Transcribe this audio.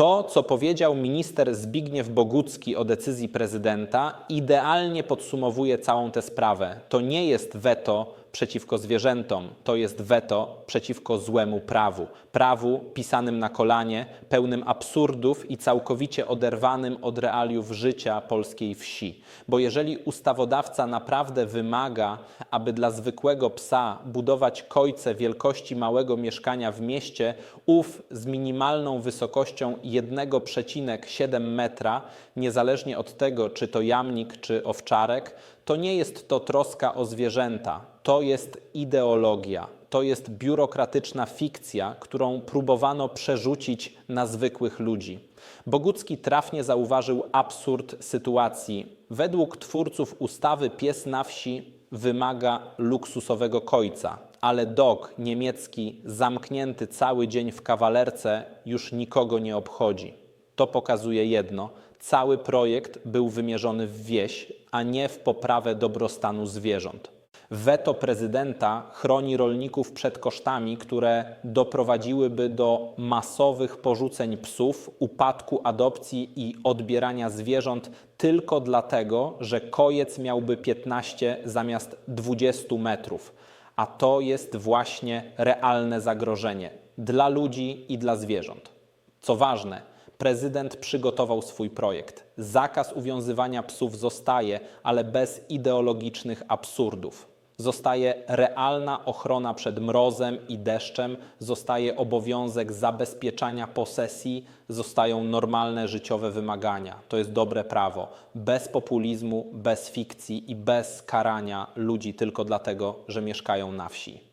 To, co powiedział minister Zbigniew Bogucki o decyzji prezydenta, idealnie podsumowuje całą tę sprawę. To nie jest weto przeciwko zwierzętom, to jest weto przeciwko złemu prawu. Prawu pisanym na kolanie, pełnym absurdów i całkowicie oderwanym od realiów życia polskiej wsi. Bo jeżeli ustawodawca naprawdę wymaga, aby dla zwykłego psa budować kojce wielkości małego mieszkania w mieście, ów z minimalną wysokością 1,7 metra, niezależnie od tego, czy to jamnik, czy owczarek, to nie jest to troska o zwierzęta, to jest ideologia, to jest biurokratyczna fikcja, którą próbowano przerzucić na zwykłych ludzi. Bogucki trafnie zauważył absurd sytuacji. Według twórców ustawy pies na wsi wymaga luksusowego kojca, ale dog niemiecki zamknięty cały dzień w kawalerce już nikogo nie obchodzi. To pokazuje jedno: cały projekt był wymierzony w wieś, a nie w poprawę dobrostanu zwierząt. Weto prezydenta chroni rolników przed kosztami, które doprowadziłyby do masowych porzuceń psów, upadku adopcji i odbierania zwierząt tylko dlatego, że kojec miałby 15 zamiast 20 metrów. A to jest właśnie realne zagrożenie dla ludzi i dla zwierząt. Co ważne, prezydent przygotował swój projekt. Zakaz uwiązywania psów zostaje, ale bez ideologicznych absurdów. Zostaje realna ochrona przed mrozem i deszczem, zostaje obowiązek zabezpieczania posesji, zostają normalne życiowe wymagania. To jest dobre prawo. Bez populizmu, bez fikcji i bez karania ludzi tylko dlatego, że mieszkają na wsi.